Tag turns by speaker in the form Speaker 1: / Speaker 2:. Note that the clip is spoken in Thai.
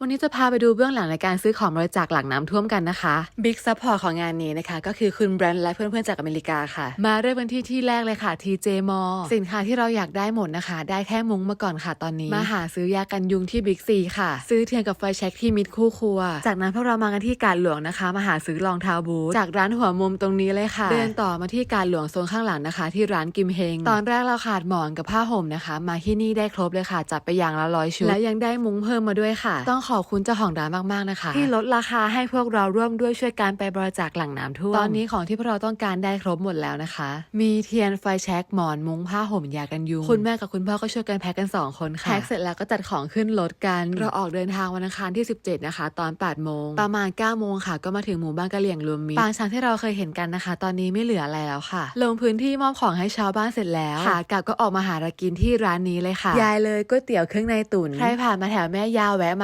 Speaker 1: วันนี้จะพาไปดูเบื้องหลังในการซื้อของบริจาคหลังน้ำท่วมกันนะคะบิ๊กซัพพอร์ตของงานนี้นะคะ ก็คือคุณแบรนด์และเพื่อนๆจากอเมริกาค่ะ มาเริ่มกันที่ที่แรกเลยค่ะ TJ m a l l สินค้าที่เราอยากได้หมดนะคะ ได้แค่มุ้งมาก่อนค่ะตอนนี้ มาหาซื้อยากันยุงที่บิ๊กซีค่ะ ซื้อเทียนกับไฟแช็กที่มิดคู่ครัว จากนั้นพวกเรามากันที่การหลวงนะคะ มาหาซื้อรองเท้าบูทจากร้านหัวมุมตรงนี้เลยค่ะ เดินต่อมาที่การหลวงโซนข้างหลังนะคะ ที่ร้านกิมเฮงตอนแรกเราขาดหมอนกับผ้าห่มนะคะ มาที่นี่ได้ครบเลยค่ะจัดไปอย่างละร้อยชุดและยังได้มุ้งเพิ่มมาด้วยค่ะต้องขอบคุณเจ้าของร้านมากๆนะคะ ที่ลดราคาให้พวกเราร่วมด้วยช่วยการไปบริจาคหลังน้ำท่วมตอนนี้ของที่พวกเราต้องการได้ครบหมดแล้วนะคะ มีเทียนไฟแช็กหมอนมุ้งผ้าห่มยากันยุงคุณแม่กับคุณพ่อก็ช่วยกันแพ็กกันสองคนค่ะแพ็กเสร็จแล้วก็จัดของขึ้นรถกัน เราออกเดินทางวันอังคารที่ 17 นะคะ ตอน8โมงประมาณ9โมงค่ะ ก็มาถึงหมู่บ้านกะเหลี่ยงรวมมิตรปางช้างที่เราเคยเห็นกันนะคะ ตอนนี้ไม่เหลืออะไรแล้วค่ะ ลงพื้นที่มอบของให้ชาวบ้านเสร็จแล้วค่ะกลับก็ออกมาหาอะไรกินที่ร้านนี้เลยค่ะยายเลยก๋วยเตี๋ยวเครื่องในตุ๋นใครผ่านมาแถวแม่ยาวแวะมา